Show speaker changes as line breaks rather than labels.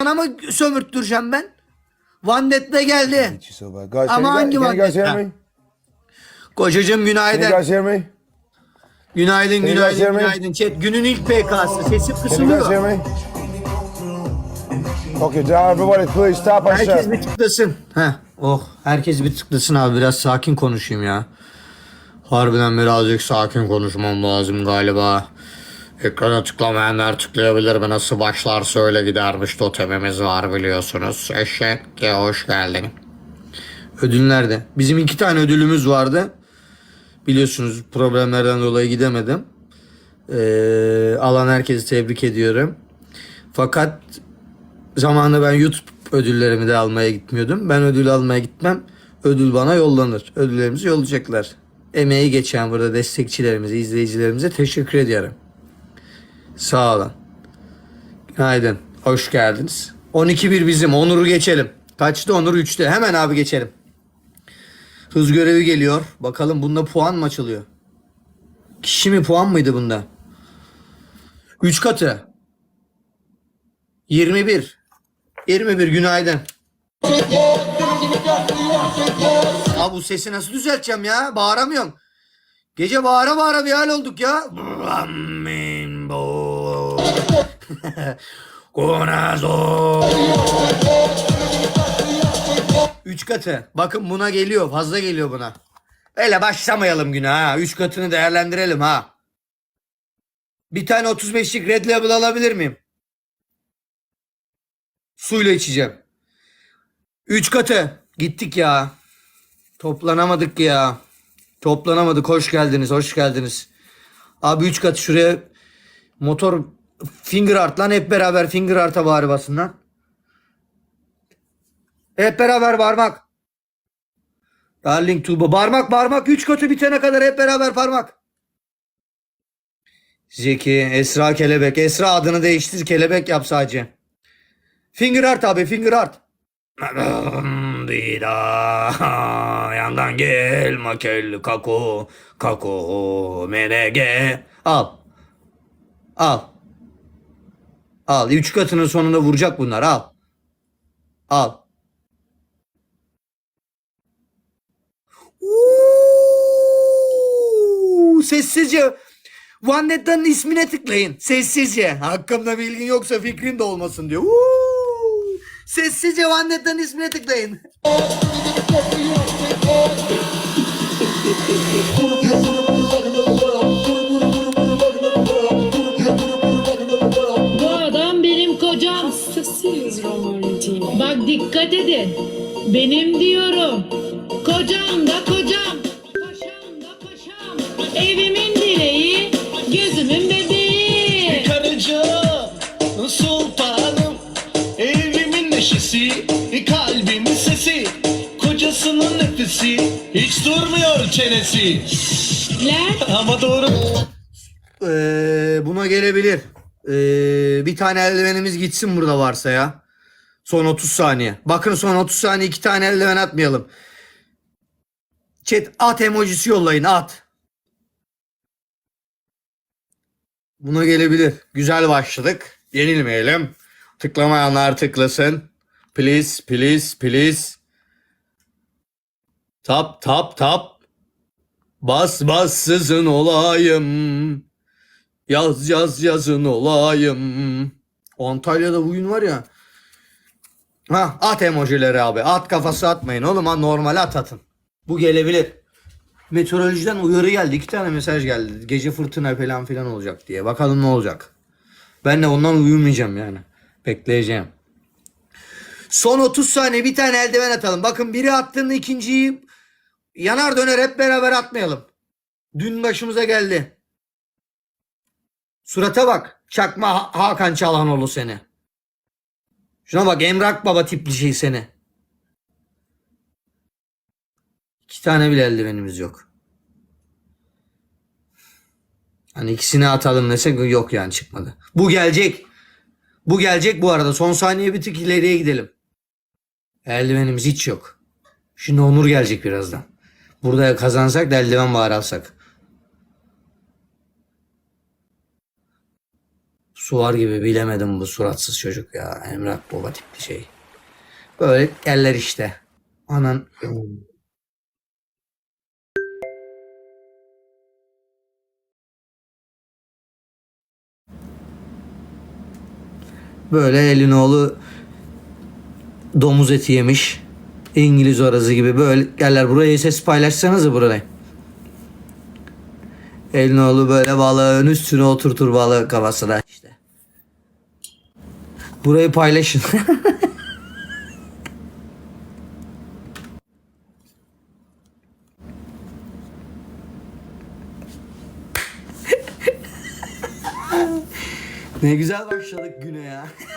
Bana mı sömürttüreceğim ben? Van de geldi. Ama hangi
guys, can you guys hear
vakit?
me?
Kocacığım günaydın. Günaydın, günaydın, günaydın. Chat günün ilk PK'sı. Sesim kısılıyor.
Okay, everybody please stop and
Herkes bir tıklasın. Heh. Oh, herkes bir tıklasın abi. Biraz sakin konuşayım ya. Harbiden birazcık sakin konuşmam lazım galiba. Ekrana tıklamayanlar tıklayabilir mi? Nasıl başlarsa öyle gidermiş totemimiz var biliyorsunuz. Eşek ya hoş geldin. Ödül nerede? Bizim iki tane ödülümüz vardı. Biliyorsunuz problemlerden dolayı gidemedim. Ee, alan herkesi tebrik ediyorum. Fakat zamanında ben YouTube ödüllerimi de almaya gitmiyordum. Ben ödül almaya gitmem. Ödül bana yollanır. Ödüllerimizi yollayacaklar. Emeği geçen burada destekçilerimize, izleyicilerimize teşekkür ediyorum. Sağ olun. Günaydın. Hoş geldiniz. 12-1 bizim. Onur'u geçelim. Kaçtı Onur 3'te. Hemen abi geçelim. Hız görevi geliyor. Bakalım bunda puan mı açılıyor? Kişi mi puan mıydı bunda? 3 katı. 21. 21 günaydın. Abi bu sesi nasıl düzelteceğim ya? Bağıramıyorum. Gece bağıra bağıra bir hal olduk ya. Konazo. Üç katı. Bakın buna geliyor. Fazla geliyor buna. Öyle başlamayalım güne ha. Üç katını değerlendirelim ha. Bir tane 35'lik red label alabilir miyim? Suyla içeceğim. Üç katı. Gittik ya. Toplanamadık ya. Toplanamadık. Hoş geldiniz. Hoş geldiniz. Abi üç katı şuraya motor finger art lan hep beraber finger art'a bari basın lan. Hep beraber parmak. Darling Tuğba. Parmak parmak. Üç katı bitene kadar hep beraber parmak. Zeki, Esra Kelebek. Esra adını değiştir kelebek yap sadece. Finger art abi finger art. Dida yandan gel makel kako kako menege al al al üç katının sonunda vuracak bunlar al al Uuu, sessizce Vandetta'nın ismine tıklayın. Sessizce. Hakkımda bilgin yoksa fikrin de olmasın diyor. Uuu. Sessizce Vandetta'nın ismine tıklayın.
Dikkat edin. Benim diyorum. Kocam da kocam. Paşam da paşam. Evimin direği, gözümün bebeği.
Karıcığım, sultanım, evimin neşesi, kalbimin sesi, kocasının nefesi, hiç durmuyor çenesi.
Ler,
Ama doğru.
Ee, buna gelebilir. Ee, bir tane eldivenimiz gitsin burada varsa ya. Son 30 saniye. Bakın son 30 saniye iki tane eldiven atmayalım. Chat at emojisi yollayın at. Buna gelebilir. Güzel başladık. Yenilmeyelim. Tıklamayanlar tıklasın. Please, please, please. Tap, tap, tap. Bas bassızın olayım. Yaz yaz yazın olayım. Antalya'da bugün var ya. Ha at emojileri abi. At kafası atmayın oğlum ha normal at atın. Bu gelebilir. Meteorolojiden uyarı geldi. iki tane mesaj geldi. Gece fırtına falan filan olacak diye. Bakalım ne olacak. Ben de ondan uyumayacağım yani. Bekleyeceğim. Son 30 saniye bir tane eldiven atalım. Bakın biri attığında ikinciyi yanar döner hep beraber atmayalım. Dün başımıza geldi. Surata bak. Çakma Ha- Hakan Çalhanoğlu seni. Şuna bak Emrak Baba tipli şey seni. İki tane bile eldivenimiz yok. Hani ikisini atalım desek yok yani çıkmadı. Bu gelecek. Bu gelecek bu arada. Son saniye bir tık ileriye gidelim. Eldivenimiz hiç yok. Şimdi Onur gelecek birazdan. Burada kazansak da eldiven bari alsak. Su var gibi bilemedim bu suratsız çocuk ya. Emrah baba tipli şey. Böyle yerler işte. Anan. Böyle Elinoğlu domuz eti yemiş. İngiliz orası gibi böyle yerler. Burayı ses paylaşsanız burayı. Elinoğlu böyle balığın üstüne oturtur balığı kafasına işte. Burayı paylaşın. ne güzel başladık güne ya.